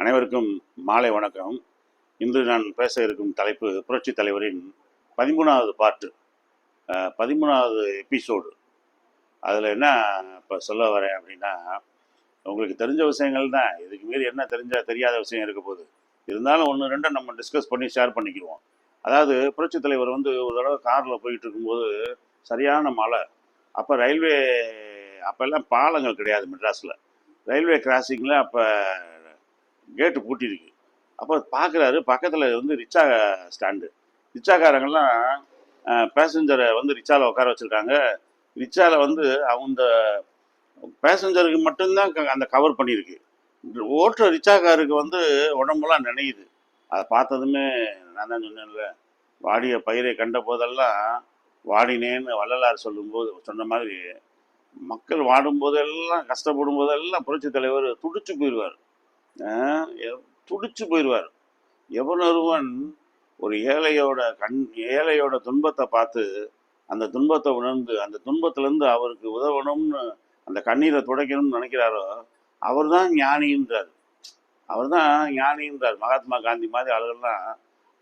அனைவருக்கும் மாலை வணக்கம். இன்று நான் பேச இருக்கும் தலைப்பு புரட்சி தலைவரின் பதிமூணாவது பாட்டு. பதிமூணாவது எபிசோடு. அதில் என்ன இப்போ சொல்ல வரேன் அப்படின்னா உங்களுக்கு தெரிஞ்ச விஷயங்கள் தான். இதுக்கு மீறி என்ன தெரிஞ்ச தெரியாத விஷயம் இருக்க போகுது. இருந்தாலும் ஒன்று ரெண்டும் நம்ம டிஸ்கஸ் பண்ணி ஷேர் பண்ணிக்குவோம் அதாவது புரட்சி தலைவர் வந்து ஒரு தடவை காரில் போயிட்டு இருக்கும்போது சரியான மழை. அப்போ ரயில்வே அப்போல்லாம் பாலங்கள் கிடையாது மெட்ராஸில். ரயில்வே கிராசிங்கில் அப்போ கேட்டு பூட்டியிருக்கு அப்போ பார்க்குறாரு பக்கத்தில் வந்து ரிக்ஷா ஸ்டாண்டு. ரிக்ஷாக்காரங்கெல்லாம் பேசஞ்சரை வந்து ரிக்ஷாவில் உட்கார வச்சுருக்காங்க. ரிக்ஷாவில் வந்து அவங்க பேசஞ்சருக்கு மட்டும்தான் க- அந்த கவர் பண்ணியிருக்கு ஓட்டுற ரிக்ஷாக்காருக்கு வந்து உடம்புலாம் நினையுது. அதை பார்த்ததுமே நான் தான் சொன்னேன்ல வாடிய பயிரை கண்ட போதெல்லாம் வாடினேன்னு வள்ளலார் சொல்லும்போது சொன்ன மாதிரி மக்கள் வாடும் போதெல்லாம் கஷ்டப்படும் போதெல்லாம் புரட்சி தலைவர் துடிச்சு போயிடுவார். துடிச்சு போயிடுவார். எவனொருவன் ஒரு ஏழையோட கண் ஏழையோட துன்பத்தை பார்த்து அந்த துன்பத்தை உணர்ந்து அந்த துன்பத்திலேருந்து அவருக்கு உதவணும்னு அந்த கண்ணீரை துடைக்கணும்னு நினைக்கிறாரோ அவர் தான் ஞானின்றார். அவர் தான் ஞானின்றார். மகாத்மா காந்தி மாதிரி ஆளுகள்லாம்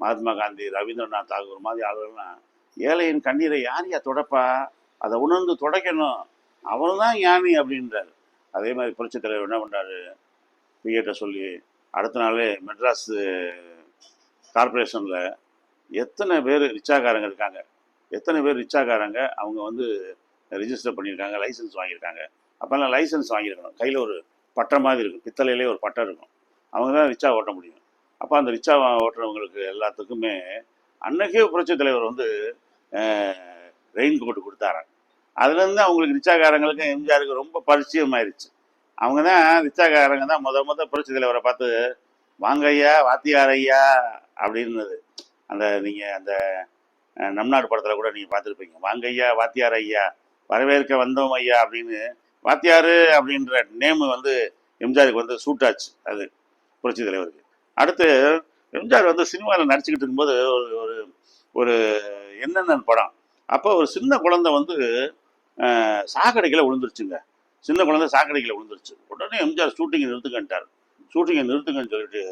மகாத்மா காந்தி ரவீந்திரநாத் தாகூர் மாதிரி ஆளுகள்லாம் ஏழையின் கண்ணீரை யார் யா தொடப்பா? அதை உணர்ந்து துடைக்கணும். அவர் தான் ஞானி அப்படின்றார். அதே மாதிரி புரட்சித் தலைவர் என்ன பண்ணுறாரு பிஏட்ட சொல்லி அடுத்த நாளே மெட்ராஸ் கார்ப்பரேஷனில் எத்தனை பேர் ரிச்சாக்காரங்க இருக்காங்க. எத்தனை பேர் ரிச்சாக்காரங்க அவங்க வந்து ரிஜிஸ்டர் பண்ணியிருக்காங்க லைசன்ஸ் வாங்கியிருக்காங்க. அப்போல்லாம் லைசன்ஸ் வாங்கியிருக்கணும். கையில் ஒரு பட்டை மாதிரி இருக்கும். பித்தளையிலே ஒரு பட்டம் இருக்கும். அவங்க தான் ரிச்சா ஓட்ட முடியும். அப்போ அந்த ரிச்சா ஓட்டுறவங்களுக்கு எல்லாத்துக்குமே அன்னைக்கே புரட்சி தலைவர் வந்து ரெயின் கோட் கொடுத்தாராம். அதுலேருந்து அவங்களுக்கு ரிச்சாக்காரங்களுக்கு எம்ஜிஆருக்கு ரொம்ப பரிச்சயம் ஆயிடுச்சு அவங்க தான் ரிச்சாக்காரங்க தான் முத முத புரட்சி தலைவரை பார்த்து வாங்க ஐயா வாத்தியார் ஐயா அப்படின்னது. அந்த நீங்கள் அந்த நம்நாடு நம் நாடு படத்தில் கூட நீங்கள் பார்த்துருப்பீங்க. வாங்க ஐயா வாத்தியார் ஐயா வரவேற்க வந்தோம் ஐயா அப்படின்னு வாத்தியார் அப்படின்ற நேமு வந்து எம்ஜிஆருக்கு வந்து சூட் ஆச்சு அது புரட்சி தலைவருக்கு. அடுத்து எம்ஜிஆர் வந்து சினிமாவில் நடிச்சுக்கிட்டு இருக்கும்போது ஒரு ஒரு ஒரு என்னென்ன படம்? அப்போ ஒரு சின்ன குழந்தை வந்து சாக்கடைக்கில் விழுந்துருச்சுங்க. சின்ன குழந்தை சாக்கடைக்குள்ள விழுந்துருச்சு. உடனே எம்ஜிஆர் ஷூட்டிங்கை நிறுத்துக்கன்ட்டார் ஷூட்டிங்கை நிறுத்துங்கன்னு சொல்லிட்டு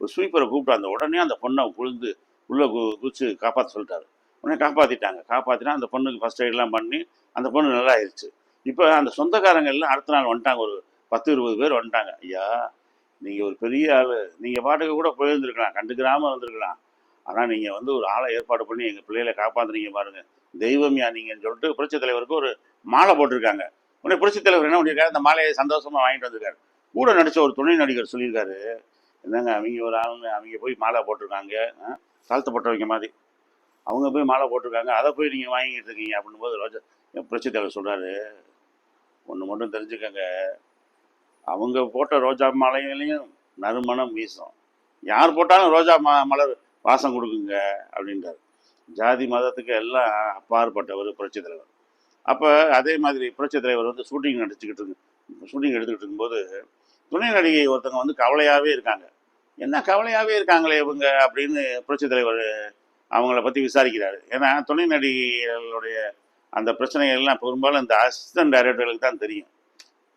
ஒரு ஸ்வீப்பரை கூப்பிட்டு அந்த உடனே அந்த பொண்ணை விழுந்து உள்ளே கு குச்சி காப்பாற்ற சொல்லிட்டாரு. உடனே காப்பாற்றிட்டாங்க காப்பாற்றினா அந்த பொண்ணுக்கு ஃபஸ்ட் எய்டெலாம் பண்ணி அந்த பொண்ணு நல்லா ஆயிடுச்சு இப்போ அந்த சொந்தக்காரங்க எல்லாம் அடுத்த நாள் வந்துட்டாங்க. ஒரு பத்து இருபது பேர் வந்துட்டாங்க. ஐயா நீங்கள் ஒரு பெரிய ஆள். நீங்கள் பாட்டுக்கு கூட போயிருந்துருக்கலாம். கண்டுக்கிறாமல் இருந்திருக்கலாம். ஆனால் நீங்கள் வந்து ஒரு ஆளை ஏற்பாடு பண்ணி எங்கள் பிள்ளைகளை காப்பாற்றுறீங்க பாருங்கள் தெய்வம்யா நீங்கன்னு சொல்லிட்டு புரட்சி தலைவருக்கு ஒரு மாலை போட்டிருக்காங்க. உடனே புரட்சி தலைவர் என்ன பண்ணியிருக்காரு? அந்த மாலையை சந்தோஷமாக வாங்கிட்டு வந்திருக்காரு. கூட நடித்த ஒரு துணை நடிகர் சொல்லியிருக்காரு. என்னங்க அவங்க ஒரு ஆளுங்க அவங்க போய் மாலை போட்டிருக்காங்க தாழ்த்தப்பட்டவங்க மாதிரி. அவங்க போய் மாலை போட்டிருக்காங்க அதை போய் நீங்கள் வாங்கிட்டு இருக்கீங்க அப்படின்னும் போது ரோஜா புரட்சி தலைவர் சொல்கிறாரு ஒன்று மட்டும் தெரிஞ்சுக்கங்க. அவங்க போட்ட ரோஜா மாலைகளையும் நறுமணம் வீசும். யார் போட்டாலும் ரோஜா மா மலர் வாசம் கொடுக்குங்க அப்படின்றார். ஜாதி மதத்துக்கு எல்லாம் அப்பாற்பட்டவர் புரட்சி தலைவர். அப்போ அதே மாதிரி புரட்சி தலைவர் வந்து ஷூட்டிங் நடிச்சுக்கிட்டு இருக்கு. ஷூட்டிங் எடுத்துக்கிட்டு இருக்கும்போது துணை நடிகை ஒருத்தவங்க வந்து கவலையாகவே இருக்காங்க. என்ன கவலையாகவே இருக்காங்களே இவங்க அப்படின்னு புரட்சி தலைவர் அவங்கள பற்றி விசாரிக்கிறாரு. ஏன்னா துணை நடிகைகளுடைய அந்த பிரச்சனைகள் எல்லாம் பெரும்பாலும் இந்த அசிஸ்டன்ட் டைரக்டர்களுக்கு தான் தெரியும்.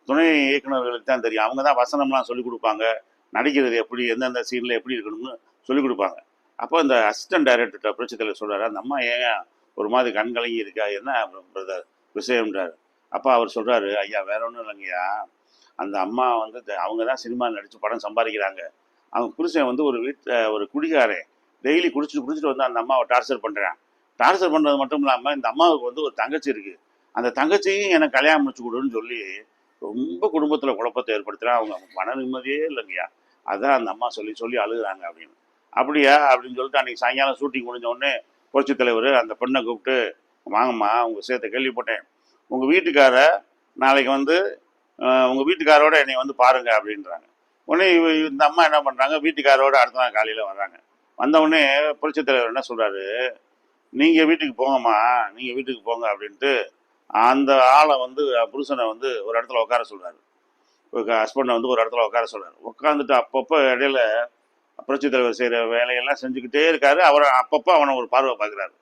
துணை இயக்குனர்களுக்கு தான் தெரியும். அவங்க தான் வசனம்லாம் சொல்லிக் கொடுப்பாங்க. நடிக்கிறது எப்படி எந்தெந்த சீனில் எப்படி இருக்கணும்னு சொல்லிக் கொடுப்பாங்க. அப்போ இந்த அசிஸ்டன்ட் டைரக்டர்கிட்ட புரட்சி தலைவர் சொல்கிறாரு அந்த அம்மா ஏன் ஒரு மாதிரி கண்கலங்கி இருக்கா? என்ன பிரதர்? விஷயம்ன்றார். அப்போ அவர் சொல்கிறாரு ஐயா வேற ஒன்றும் இல்லைங்கய்யா. அந்த அம்மா வந்து அவங்க தான் சினிமா நடித்து படம் சம்பாதிக்கிறாங்க. அவங்க புருஷன் வந்து ஒரு வீட்டில் ஒரு குடிகாரன். டெய்லி குடிச்சிட்டு குடிச்சிட்டு வந்து அந்த அம்மாவை டார்ச்சர் பண்ணுறான் டார்ச்சர் பண்ணுறது மட்டும் இல்லாமல் இந்த அம்மாவுக்கு வந்து ஒரு தங்கச்சி இருக்குது அந்த தங்கச்சியும் எனக்கு கல்யாணம் முடிச்சு கொடுன்னு சொல்லி ரொம்ப குடும்பத்தில் குழப்பத்தை ஏற்படுத்துகிறான் அவங்க மன நிம்மதியே இல்லைங்கய்யா. அதான் அந்த அம்மா சொல்லி சொல்லி அழுகுறாங்க அப்படின்னு. அப்படியா? அப்படின்னு சொல்லிட்டு அன்றைக்கி சாயங்காலம் ஷூட்டிங் முடிஞ்ச உடனே புரட்சித் தலைவர் அந்த பெண்ணை கூப்பிட்டு வாங்கம்மா உங்கள் விஷயத்தை கேள்விப்பட்டேன். உங்கள் வீட்டுக்கார நாளைக்கு வந்து உங்கள் வீட்டுக்காரோட என்னை வந்து பாருங்க அப்படின்றாங்க. உடனே இந்த அம்மா என்ன பண்ணுறாங்க வீட்டுக்காரோட அடுத்த நாள் காலையில் வர்றாங்க. வந்தவுடனே புரட்சித் தலைவர் என்ன சொல்கிறாரு நீங்கள் வீட்டுக்கு போங்கம்மா நீங்கள் வீட்டுக்கு போங்க அப்படின்ட்டு அந்த ஆளை வந்து புருஷனை வந்து ஒரு இடத்துல உட்கார சொல்கிறாரு ஹஸ்பண்டை வந்து ஒரு இடத்துல உட்கார சொல்கிறார் உட்காந்துட்டு அப்பப்போ இடையில புரட்சித் தலைவர் செய்கிற வேலையெல்லாம் செஞ்சுக்கிட்டே இருக்காரு. அவரை அப்பப்போ அவனை ஒரு பார்வை பார்க்குறாரு.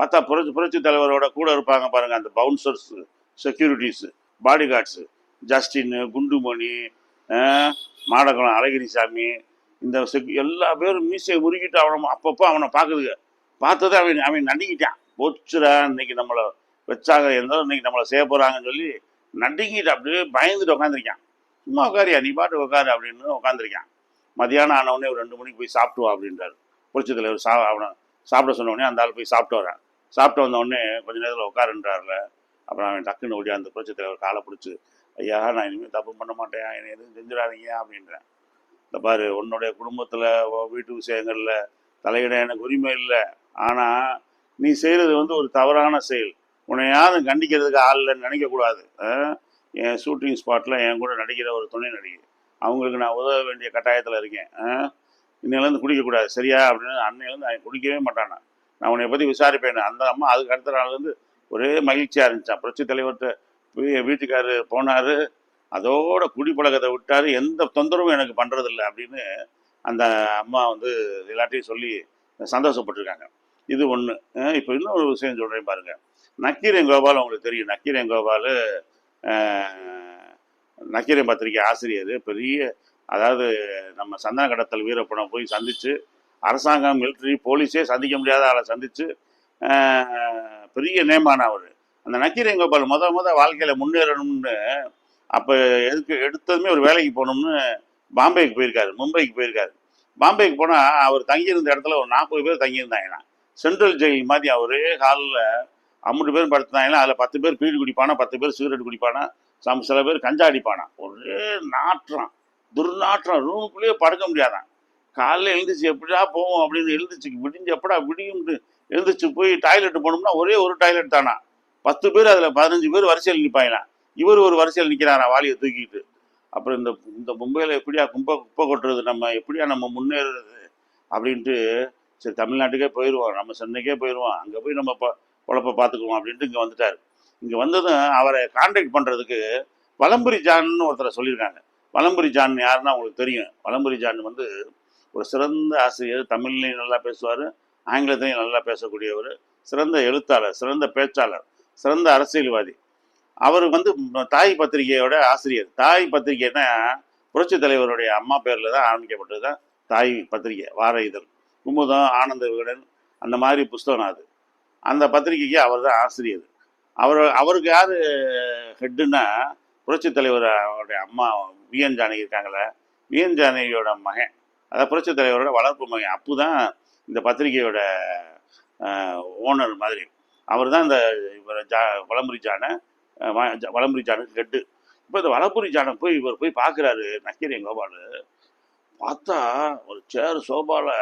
பார்த்தா புரட்சி புரட்சி தலைவரோட கூட இருப்பாங்க பாருங்க அந்த bouncers securities body guards Justin Kundumani அஹ், மாடகுளம் அழகிரிசாமி இந்த செக் எல்லா பேரும் மீசையை முறுக்கிட்டு அவனை அப்பப்போ அவனை பார்க்குதுங்க. பார்த்தது அவன் அவன் நடுங்கிட்டான். போச்சுரா இன்னைக்கு நம்மளை வச்சாக இருந்தாலும் இன்னைக்கு நம்மளை செய்ய போகிறாங்கன்னு சொல்லி நடுங்கிட்டு அப்படியே பயந்துட்டு உட்காந்துருக்கான் சும்மா உட்காரியா நீ பாட்டு உட்காரு அப்படின்னு உட்காந்துருக்கான் மதியானம் ஆனவுடனே ஒரு ரெண்டு மணிக்கு போய் சாப்பிட்டு வா அப்படின்றாரு. புரட்சி தலைவர் சா அவனை சாப்பிட சொன்ன உடனே அந்த ஆள் போய் சாப்பிட்டு வரான் சாப்பிட்டு வந்த உடனே கொஞ்ச நேரத்தில் உட்காருன்றார்ல. அப்புறம் அவன் டக்குன்னு ஓடி அந்த புரட்சி தலைவர் காலை பிடிச்சி ஐயா நான் இனிமேல் தப்பு பண்ண மாட்டேன். என்னை எதுவும் செஞ்சிடாதீங்க அப்படின்றேன். இந்த பாரு உன்னுடைய குடும்பத்தில் வீட்டு விஷயங்களில் தலையிட எனக்கு உரிமை இல்லை. ஆனால் நீ செய்கிறது வந்து ஒரு தவறான செயல். உன்னை யாரும் கண்டிக்கிறதுக்கு ஆள் இல்லைன்னு நினைக்கக்கூடாது. என் ஷூட்டிங் ஸ்பாட்டில் என் கூட நடிக்கிற ஒரு துணை நடிகை. அவங்களுக்கு நான் உதவ வேண்டிய கட்டாயத்தில் இருக்கேன். இன்னையிலேருந்து குடிக்கக்கூடாது. சரியா? அப்படின்னு அன்னையிலேருந்து அவன் குடிக்கவே மாட்டானா? நான் உன்னை பற்றி விசாரிப்பேன். அந்த அம்மா அதுக்கு அடுத்த நாள்லேருந்து ஒரே மகிழ்ச்சியாக இருந்துச்சான் புரட்சி தலைவர்கிட்ட போய் வீட்டுக்காரு போனார். அதோட குடிப்பழக்கத்தை விட்டார். எந்த தொந்தரவும் எனக்கு பண்ணுறதில்ல அப்படின்னு அந்த அம்மா வந்து எல்லாத்தையும் சொல்லி சந்தோஷப்பட்டிருக்காங்க. இது ஒன்று இப்போ இன்னொரு விஷயம் சொல்கிறேன் பாருங்கள் நக்கீரன் கோபால் உங்களுக்கு தெரியும். நக்கீரன் கோபால் நக்கீரன் பத்திரிகை ஆசிரியர். பெரிய அதாவது நம்ம சந்தன கடத்தல் வீரப்பனை போய் சந்தித்து அரசாங்கம் மிலிட்ரி போலீஸே சந்திக்க முடியாத ஆளை சந்தித்து பெரிய நேமான அவர். அந்த நக்கீரங்கோபால் முத முத வாழ்க்கையில் முன்னேறணும்னு அப்போ எதுக்கு எடுத்ததுமே ஒரு வேலைக்கு போகணும்னு பாம்பேக்கு போயிருக்காரு மும்பைக்கு போயிருக்காரு. பாம்பேக்கு போனால் அவர் தங்கியிருந்த இடத்துல ஒரு நாற்பது பேர் தங்கியிருந்தாங்கண்ணா சென்ட்ரல் ஜெயில் மாதிரி அவரே ஹாலில் ஐம்பது பேர் படுத்துனாங்கன்னா அதில் பத்து பேர் பீடு குடிப்பானா பத்து பேர் சிகரெட் குடிப்பானா சம் சில பேர் கஞ்சா அடிப்பானா. ஒரே நாற்றம் துர்நாற்றம் ரூமுக்குள்ளேயே படுக்க முடியாதான். காலைல எழுந்துச்சு எப்படிடா போவோம் அப்படின்னு எழுந்துச்சு விடிஞ்சு எப்படா விடியும்னு எழுந்துச்சு போய் டாய்லெட் போனோம்னா ஒரே ஒரு டாய்லெட் தானா? பத்து பேர் அதில் பதினஞ்சு பேர் வரிசையில் நிற்பாங்களாம் இவர் ஒரு வரிசையில் நிற்கிறாரா வாலியை தூக்கிட்டு. அப்புறம் இந்த இந்த மும்பையில் எப்படியா கும்பை குப்பை கொட்டுறது? நம்ம எப்படியா நம்ம முன்னேறது? அப்படின்ட்டு சரி தமிழ்நாட்டுக்கே போயிடுவோம் நம்ம சென்னைக்கே போயிடுவோம் அங்கே போய் நம்ம ப பொழப்ப பார்த்துக்குவோம் அப்படின்ட்டு இங்கே வந்துட்டார். இங்கே வந்ததும் அவரை காண்டாக்ட் பண்ணுறதுக்கு வலம்புரி ஜான்னு ஒருத்தரை சொல்லியிருக்காங்க. வலம்புரி ஜான் யாருன்னா உங்களுக்கு தெரியும். வலம்புரி ஜான் வந்து ஒரு சிறந்த ஆசிரியர் தமிழ்லையும் நல்லா பேசுவார் ஆங்கிலத்திலையும் நல்லா பேசக்கூடியவர் சிறந்த எழுத்தாளர் சிறந்த பேச்சாளர் சிறந்த அரசியல்வாதி. அவர் வந்து தாய் பத்திரிகையோட ஆசிரியர். தாய் பத்திரிகைன்னா புரட்சி தலைவருடைய அம்மா பேரில் தான் ஆரம்பிக்கப்பட்டது தான் தாய் பத்திரிகை வார இதழ். குமுதம் ஆனந்த விகடன் அந்த மாதிரி புஸ்தகம் அது. அந்த பத்திரிகைக்கு அவர் தான் ஆசிரியர். அவர் அவருக்கு யார் ஹெட்டுன்னா புரட்சி அவருடைய அம்மா விஎன் ஜானகி இருக்காங்களே விஎன் ஜானகியோட மகன். அதாவது புரட்சி தலைவரோட வளர்ப்பு மகன் அப்பு தான் இந்த பத்திரிகையோட ஓனர் மாதிரி. அவர் தான் இந்த இவர் ஜா வளம்புரி ஜானை வளம்புரி ஜானுக்கு கெட்டு இப்போ இந்த வளம்புரி ஜானை போய் இவர் போய் பார்க்குறாரு நக்கீரன் கோபால். பார்த்தா ஒரு சேர் சோபாவில்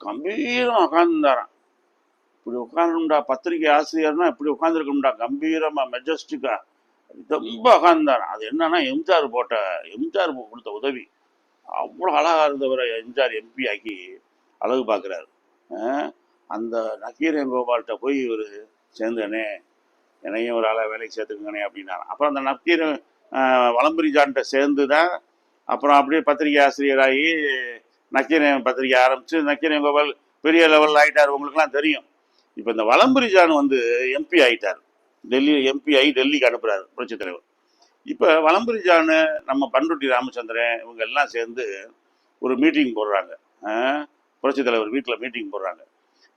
கம்பீரம் உட்காந்துருந்தாராம் இப்படி உட்காந்துடா பத்திரிகை ஆசிரியர்னா இப்படி உட்காந்துருக்கணும்டா கம்பீரமாக மெஜஸ்டிக்காக ரொம்ப உட்காந்துருந்தாராம் அது என்னன்னா எம்ஜிஆர் போட்ட எம்ஜிஆர் கொடுத்த உதவி. அவ்வளோ அழகாக இருந்தவரை எம்ஜிஆர் எம்பி ஆக்கி அழகு பார்க்குறாரு. அந்த நக்கீரன் கோபால்கிட்ட போய் இவர் சேர்ந்தனே என்னையும் ஒரு ஆளாக வேலைக்கு சேர்த்துக்கங்கனே அப்படின்னாரு. அப்புறம் அந்த நக்கீரன் வளம்பரிஜான்கிட்ட சேர்ந்து தான் அப்புறம் அப்படியே பத்திரிகை ஆசிரியராகி நக்கீரன் பத்திரிகை ஆரம்பித்து நக்கீரன் கோபால் பெரிய லெவலில் ஆகிட்டார் உங்களுக்குலாம் தெரியும். இப்போ இந்த வளம்பரிஜான் வந்து எம்பி ஆகிட்டார் டெல்லி எம்பி ஆகி டெல்லிக்கு அனுப்புகிறார் புரட்சித் தலைவர். இப்போ வளம்புரி ஜானு நம்ம பண்ருட்டி ராமச்சந்திரன் இவங்க எல்லாம் சேர்ந்து ஒரு மீட்டிங் போடுறாங்க. புரட்சி தலைவர் வீட்டில் மீட்டிங் போடுறாங்க.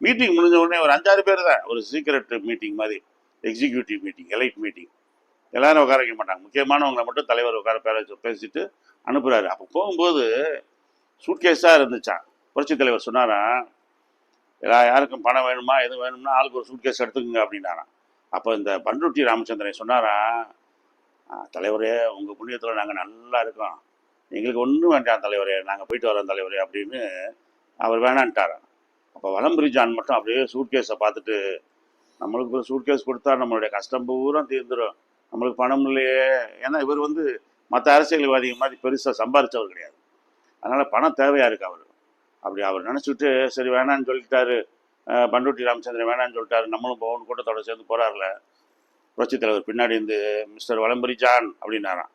மீட்டிங் முடிஞ்ச உடனே ஒரு அஞ்சாறு பேர் தான். ஒரு சீக்ரெட் மீட்டிங் மாதிரி எக்ஸிக்யூட்டிவ் மீட்டிங் எலைட் மீட்டிங் எல்லாரும் உட்கார வைக்க மாட்டாங்க. முக்கியமானவங்களை மட்டும் தலைவர் உட்கார பேர பேசிட்டு அனுப்புகிறாரு அப்போ போகும்போது சூட்கேஸாக இருந்துச்சான் புரட்சி தலைவர் சொன்னாராம் எல்லா யாருக்கும் பணம் வேணுமா எது வேணும்னா ஆளுக்கு ஒரு சூட்கேஸ் எடுத்துக்கோங்க அப்படின்னாராம். அப்போ இந்த பண்ருட்டி ராமச்சந்திரன் சொன்னாராம் தலைவரே உங்கள் புண்ணியத்தில் நாங்கள் நல்லா இருக்கோம் எங்களுக்கு ஒன்றும் வேண்டாம் தலைவரே நாங்கள் போயிட்டு வரோம் தலைவரே அப்படின்னு அவர் வேணான்ட்டாராம் அப்போ வலம்புரி ஜான் மட்டும் அப்படியே சூட்கேஸை பார்த்துட்டு நம்மளுக்கு ஒரு சூட்கேஸ் கொடுத்தா நம்மளுடைய கஷ்டம் பூரா தீர்ந்துடும் நம்மளுக்கு பணம் இல்லையே. ஏன்னா இவர் வந்து மற்ற அரசியல்வாதிகள் மாதிரி பெருசாக சம்பாதிச்சவர் கிடையாது. அதனால் பணம் தேவையாக இருக்கு அவர் அப்படி அவர் நினச்சிட்டு சரி வேணான்னு சொல்லிட்டாரு. அஹ் பண்ருட்டி ராமச்சந்திரன் வேணான்னு சொல்லிட்டாரு. நம்மளும் போகணும் கூட்டத்தோட சேர்ந்து போகிறார்ல புரட்சித் தலைவர் பின்னாடி இருந்து மிஸ்டர் வளம்பரி ஜான் அப்படின்னாரான்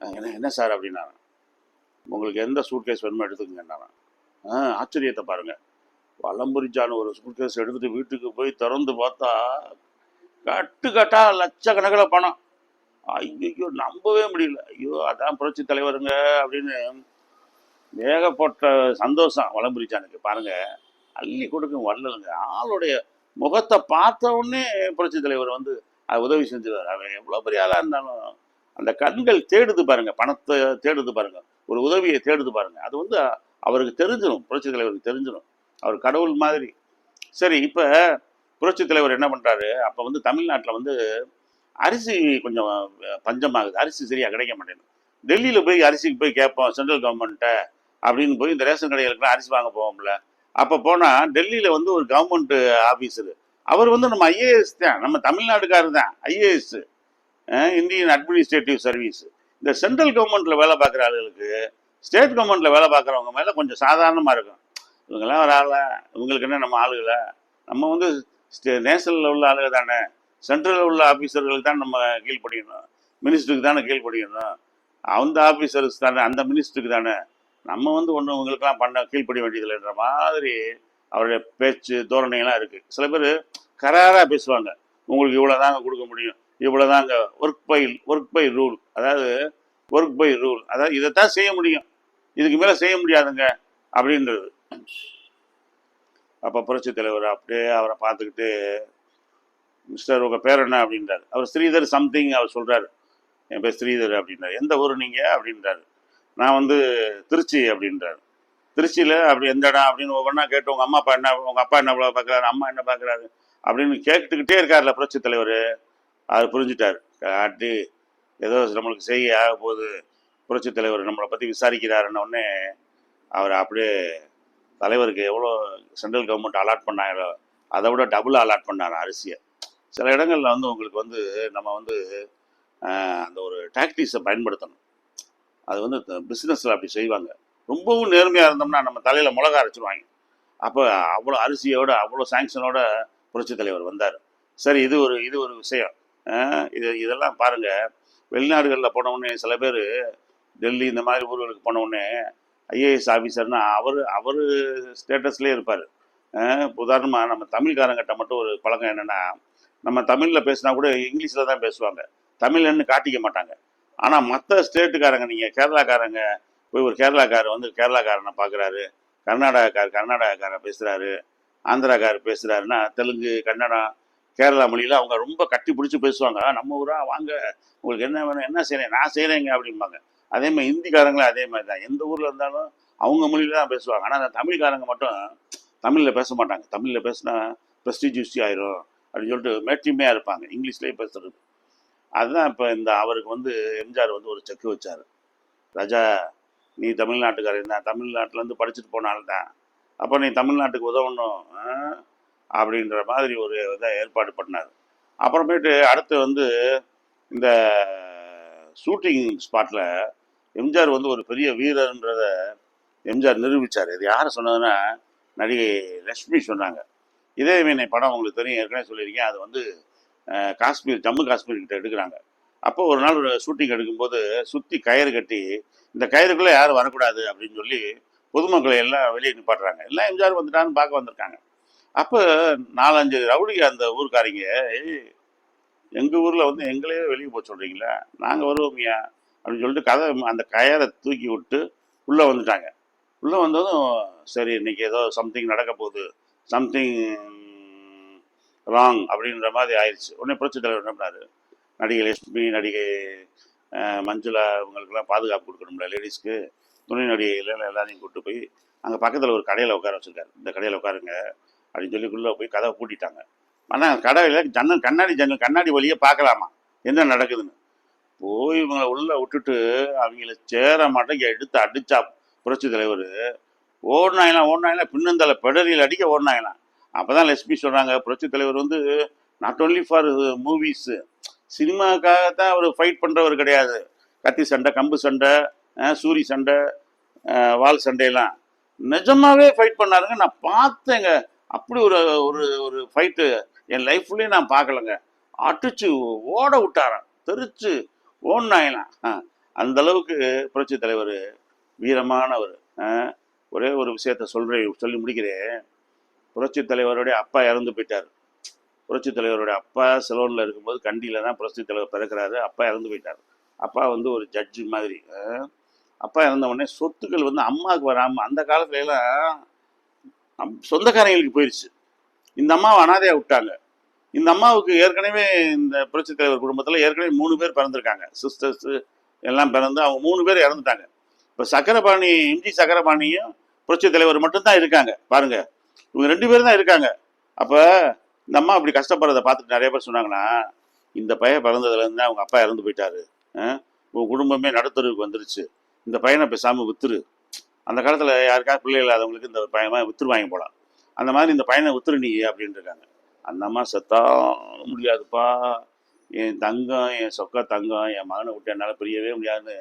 என்ன என்ன சார் அப்படின்னாரான் உங்களுக்கு எந்த சூட்கேஸ் வேணுமோ எடுத்துக்கங்கன்னாராம் ஆ ஆச்சரியத்தை பாருங்கள் வளம்பரி ஜான் ஒரு சூட்கேஸ் எடுத்துகிட்டு வீட்டுக்கு போய் திறந்து பார்த்தா கட்டுக்கட்டாக லட்சக்கணக்கில் பணம். ஐயோ நம்பவே முடியல. ஐயோ அதான் புரட்சி தலைவருங்க அப்படின்னு ஏகப்பட்ட சந்தோஷம் வளம்புரிச்சானுக்கு பாருங்க அள்ளி கொடுக்கும் வள்ளலுங்க. ஆளுடைய முகத்தை பார்த்த உடனே புரட்சி தலைவர் வந்து அது உதவி செஞ்சுருவார். அவன் எவ்வளோ பெரிய ஆளாக இருந்தாலும் அந்த கண்கள் தேடுது பாருங்க பணத்தை தேடுது பாருங்க ஒரு உதவியை தேடுது பாருங்க. அது வந்து அவருக்கு தெரிஞ்சிடும் புரட்சி தலைவருக்கு தெரிஞ்சிடும் அவர் கடவுள் மாதிரி. சரி இப்போ புரட்சி தலைவர் என்ன பண்ணுறாரு அப்போ வந்து தமிழ்நாட்டில் வந்து அரிசி கொஞ்சம் பஞ்சமாகுது. அரிசி சரியாக கிடைக்க மாட்டேங்குது. டெல்லியில் போய் அரிசிக்கு போய் கேட்போம் சென்ட்ரல் கவர்மெண்ட்டை அப்படின்னு போய் இந்த ரேஷன் கடைகளுக்குலாம் அரிசி வாங்க போவோம்ல. அப்போ போனால் டெல்லியில் வந்து ஒரு கவர்மெண்ட் ஆஃபீஸரு அவர் வந்து நம்ம ஐஏஎஸ் தான். நம்ம தமிழ்நாடுக்காரர் தான். ஐஏஎஸ் இந்தியன் அட்மினிஸ்ட்ரேட்டிவ் சர்வீஸ் இந்த சென்ட்ரல் கவர்மெண்ட்டில் வேலை பார்க்குற ஆளுகளுக்கு ஸ்டேட் கவர்மெண்ட்டில் வேலை பார்க்குறவங்க மேலே கொஞ்சம் சாதாரணமாக இருக்கும். இவங்கெல்லாம் ஒரு ஆளா? இவங்களுக்கு என்ன நம்ம ஆளுகளை? நம்ம வந்து ஸ்டே நேஷனலில் உள்ள ஆளுக தானே? சென்ட்ரலில் உள்ள ஆஃபீஸர்களுக்கு தான் நம்ம கீழ்ப்படியணும். மினிஸ்டருக்கு தானே கீழ்ப்படியணும். அந்த ஆஃபீஸர்ஸ் தானே அந்த மினிஸ்டருக்கு தானே. நம்ம வந்து ஒன்று இவங்களுக்கெல்லாம் பண்ண கீழ்ப்படிய வேண்டியதில்லைன்ற மாதிரி அவருடைய பேச்சு தோரணைகள்லாம் இருக்குது சில பேர் கராராக பேசுவாங்க. உங்களுக்கு இவ்வளோ தாங்க கொடுக்க முடியும். இவ்வளோ தாங்க work by work by rule அதாவது ஒர்க் பை ரூல் அதாவது இதைத்தான் செய்ய முடியும். இதுக்கு மேலே செய்ய முடியாதுங்க. அப்படின்றது. அப்போ புரட்சி தலைவர் அப்படியே அவரை பார்த்துக்கிட்டு மிஸ்டர் உங்கள் பேர் என்ன? அப்படின்றாரு. அவர் ஸ்ரீதர் சம்திங் அவர் சொல்கிறார் என் பேர் ஸ்ரீதர் அப்படின்றாரு. எந்த ஊர் நீங்கள் அப்படின்றாரு. நான் வந்து திருச்சி அப்படின்றாரு. திருச்சியில் அப்படி எந்த இடம் அப்படின்னு ஒவ்வொன்றா கேட்டு உங்கள் அம்மா அப்பா என்ன உங்கள் அப்பா என்ன பார்க்குறாரு அம்மா என்ன பார்க்குறாரு அப்படின்னு கேட்டுக்கிட்டே இருக்கார்ல புரட்சி தலைவர். அவர் புரிஞ்சுட்டார். காட்டி ஏதோ நம்மளுக்கு செய்ய ஆக போகுது. புரட்சி தலைவர் நம்மளை பற்றி விசாரிக்கிறாருன்ன உடனே அவர் அப்படியே தலைவருக்கு எவ்வளோ சென்ட்ரல் கவர்மெண்ட் அலாட் பண்ணாங்களோ அதை விட டபுள் அலாட் பண்ணார் அரிசியை. சில இடங்களில் வந்து உங்களுக்கு வந்து நம்ம வந்து அந்த ஒரு டாக்டிக்ஸை பயன்படுத்தணும். அது வந்து பிஸ்னஸில் அப்படி செய்வாங்க. ரொம்பவும் நேர்மையாக இருந்தோம்னா நம்ம தலையில் மிளகா அரைச்சிடுவாங்க அப்போ அவ்வளோ அரிசியோட அவ்வளோ சாங்ஷனோட புரட்சி தலைவர் வந்தார். சரி இது ஒரு இது ஒரு விஷயம். இது இதெல்லாம் பாருங்கள் வெளிநாடுகளில் போனவுடனே சில பேர் டெல்லி இந்த மாதிரி ஊர்களுக்கு போனவுடனே ஐஏஎஸ் ஆஃபீஸர்னா அவர் அவர் ஸ்டேட்டஸ்லேயே இருப்பார். உதாரணமாக நம்ம தமிழ்காரங்கிட்ட மட்டும் ஒரு பழக்கம் என்னென்னா நம்ம தமிழில் பேசினா கூட இங்கிலீஷில் தான் பேசுவாங்க. தமிழ்னு காட்டிக்க மாட்டாங்க. ஆனால் மற்ற ஸ்டேட்டுக்காரங்க நீங்கள் கேரளாக்காரங்க போய் ஒரு கேரளாக்காரர் வந்து கேரளாக்காரனை பார்க்குறாரு. கர்நாடகாக்கார் கர்நாடகாக்காரர் பேசுகிறாரு ஆந்திராக்கார் பேசுகிறாருன்னா தெலுங்கு கன்னடம் கேரளா மொழியில் அவங்க ரொம்ப கட்டி பிடிச்சி பேசுவாங்க. நம்ம ஊராக வாங்க. உங்களுக்கு என்ன வேணும்? என்ன செய்கிறேன் நான் செய்கிறேங்க அப்படிம்பாங்க. அதே மாதிரி ஹிந்திக்காரங்களும் அதே மாதிரி தான். எந்த ஊரில் இருந்தாலும் அவங்க மொழியில தான் பேசுவாங்க. ஆனால் அந்த தமிழ்காரங்க மட்டும் தமிழில் பேச மாட்டாங்க. தமிழில் பேசினா ப்ரெஸ்டிஜியூஸி ஆயிரும் அப்படின்னு சொல்லிட்டு மேட்ரிமையாக இருப்பாங்க. இங்கிலீஷ்லேயே பேசுறது. அதுதான் இப்போ இந்த அவருக்கு வந்து எம்ஜிஆர் வந்து ஒரு செக்கு வச்சார். ராஜா நீ தமிழ்நாட்டுக்காரன் தான் தமிழ்நாட்டிலேருந்து படிச்சுட்டு போனால்தான் அப்போ நீ தமிழ்நாட்டுக்கு உதவணும் அப்படின்ற மாதிரி ஒரு இதை ஏற்பாடு பண்ணார். அப்புறமேட்டு அடுத்து வந்து இந்த ஷூட்டிங் ஸ்பாட்டில் எம்ஜிஆர் வந்து ஒரு பெரிய வீரர்ன்றத எம்ஜிஆர் நிரூபித்தார் இது யார் சொன்னதுன்னா நடிகை லக்ஷ்மி சொன்னாங்க. இதே மீனை படம் உங்களுக்கு தெரியும் ஏற்கனவே சொல்லியிருக்கேன். அது வந்து காஷ்மீர் ஜம்மு காஷ்மீர் கிட்ட எடுக்கிறாங்க. அப்போ ஒரு நாள் ஒரு ஷூட்டிங் எடுக்கும்போது சுற்றி கயிறு கட்டி இந்த கயிறுக்குள்ளே யாரும் வரக்கூடாது அப்படின்னு சொல்லி பொதுமக்களை எல்லாம் வெளியே நிப்பாட்டுறாங்க. எல்லாம் எம்ஜிஆர் வந்துட்டான்னு பார்க்க வந்திருக்காங்க. அப்போ நாலஞ்சு ரவுடி அந்த ஊர்க்காரிங்க "ஏய், எங்கள் ஊரில் வந்து எங்களையே வெளியே போக சொல்கிறீங்களா நாங்கள் வருவோங்கய்யா அப்படின்னு சொல்லிட்டு கதை அந்த கயரை தூக்கி விட்டு உள்ளே வந்துட்டாங்க. உள்ளே வந்ததும் சரி இன்னைக்கு ஏதோ சம்திங் நடக்க போகுது. சம்திங் ராங் அப்படின்ற மாதிரி ஆயிடுச்சு. உடனே புரட்சி தலைவர் என்ன பண்ணார்? நடிகை லட்சுமி நடிகை மஞ்சுளா இவங்களுக்கெல்லாம் பாதுகாப்பு கொடுக்கணும்ல லேடிஸ்க்கு துணை நடிகைகள் எல்லாரையும் கூப்பிட்டு போய் அங்கே பக்கத்தில் ஒரு கடையில் உட்கார வச்சுருக்காரு. இந்த கடையில் உட்காருங்க அப்படின்னு சொல்லி உள்ளே போய் கதவை பூட்டிட்டாங்க. ஆனால் கடையில் ஜன்னல் கண்ணாடி ஜன்னல் கண்ணாடி வழியே பார்க்கலாமா? என்ன நடக்குதுன்னு? போய் இவங்களை உள்ளே விட்டுட்டு அவங்கள சேர மாட்டேங்க எடுத்து அடித்தா புரட்சி தலைவர். ஓடினாங்களாம் ஓடினாங்களாம் பின்னந்தல பெடரியில் அடிக்க ஓடினாங்களாம் அப்போ தான் லட்சுமி சொல்கிறாங்க புரட்சி தலைவர் வந்து நாட் ஓன்லி ஃபார் மூவிஸு சினிமாவுக்காகத்தான் அவர் ஃபைட் பண்ணுறவர் கிடையாது. கத்தி சண்டை கம்பு சண்டை சூரி சண்டை வால் சண்டையெல்லாம். நிஜமாகவே ஃபைட் பண்ணாருங்க. நான் பார்த்தேங்க. அப்படி ஒரு ஒரு ஒரு ஃபைட்டு என் லைஃப்லேயும் நான் பார்க்கலங்க. அடிச்சு ஓட விட்டாரான் தெரிச்சு ஓடினாயலாம் அந்த அளவுக்கு புரட்சி தலைவர் வீரமானவர். ஒரே ஒரு விஷயத்த சொல்கிறேன் சொல்லி முடிக்கிறேன். புரட்சி தலைவருடைய அப்பா இறந்து போயிட்டார். புரட்சி தலைவருடைய அப்பா சிலோனில் இருக்கும்போது கண்டியில் தான் புரட்சி தலைவர் பிறக்கிறாரு. அப்பா இறந்து போயிட்டார். அப்பா வந்து ஒரு ஜட்ஜு மாதிரி. அப்பா இறந்த உடனே சொத்துக்கள் வந்து அம்மாவுக்கு வராமல் அந்த காலத்துல எல்லாம் சொந்தக்காரங்களுக்கு போயிடுச்சு இந்த அம்மாவை அனாதையாக விட்டாங்க. இந்த அம்மாவுக்கு ஏற்கனவே இந்த புரட்சித் தலைவர் குடும்பத்தில் ஏற்கனவே மூணு பேர் பிறந்திருக்காங்க. சிஸ்டர்ஸு எல்லாம் பிறந்து அவங்க மூணு பேர் இறந்துட்டாங்க. இப்போ சக்கரபாணி எம்ஜி சக்கரபாணியும் புரட்சி தலைவர் மட்டும்தான் இருக்காங்க. பாருங்க. இவங்க ரெண்டு பேரும் தான் இருக்காங்க. அப்போ இந்த அம்மா அப்படி கஷ்டப்படுறத பார்த்துட்டு நிறைய பேர் சொன்னாங்கன்னா இந்த பையன் பிறந்ததுலேருந்து அவங்க அப்பா இறந்து போயிட்டாரு. உன் குடும்பமே நடுத்தருவுக்கு வந்துருச்சு. இந்த பையனை பேசாமல் வித்துரு. அந்த காலத்தில் யாருக்காவது பிள்ளை இல்லாதவங்களுக்கு இந்த பையனை வித்துருவாங்க போகலாம் அந்த மாதிரி இந்த பையனை வித்துரு நீ அப்படின்னு இருக்காங்க. அந்த அம்மா செத்தா முடியாதுப்பா. என் தங்கம் என் சொக்க தங்கம் என் மகனை விட்டு என்னால் பிரியவே முடியாதுன்னு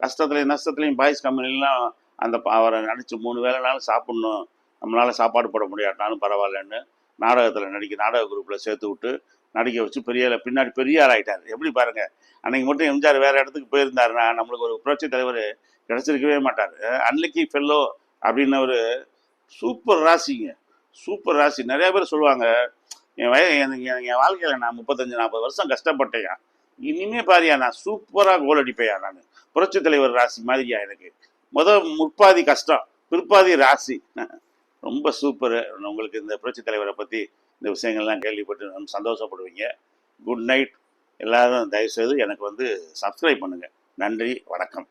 கஷ்டத்துலையும் நஷ்டத்துலையும் பாய்ஸ் கம்பெனிலாம் அந்த அவரை நினச்சி மூணு வேலைனாலும் சாப்பிட்ணும். நம்மளால் சாப்பாடு போட முடியாட்டாலும் பரவாயில்லன்னு நாடகத்தில் நடிக்க நாடக குரூப்பில் சேர்த்து விட்டு நடிக்க வச்சு பெரிய பின்னாடி பெரிய ஆளாயிட்டார் எப்படி பாருங்க? அன்றைக்கி மட்டும் எம்ஜிஆர் வேறு இடத்துக்கு போயிருந்தாருன்னா நம்மளுக்கு ஒரு புரட்சி தலைவர் கிடச்சிருக்கவே மாட்டார். அன்னைக்கு ஃபெல்லோ அப்படின்னவர் சூப்பர் ராசிங்க. சூப்பர் ராசி. நிறைய பேர் சொல்லுவாங்க என் வய எனக்கு என் வாழ்க்கையில் நான் முப்பத்தஞ்சு நாற்பது வருஷம் கஷ்டப்பட்டேயா? இனிமே பாரியா நான் சூப்பராக கோல் அடிப்பேயா நான்? புரட்சி தலைவர் ராசி மாதிரியா எனக்கு? முத முற்பாதி கஷ்டம் பிற்பாதி ராசி. ரொம்ப சூப்பர். உங்களுக்கு இந்த புரட்சி தலைவரை பற்றி இந்த விஷயங்கள்லாம் கேள்விப்பட்டு ரொம்ப சந்தோஷப்படுவீங்க. Good night. எல்லாரும் தயவுசெய்து எனக்கு வந்து சப்ஸ்கிரைப் பண்ணுங்கள் நன்றி. வணக்கம்.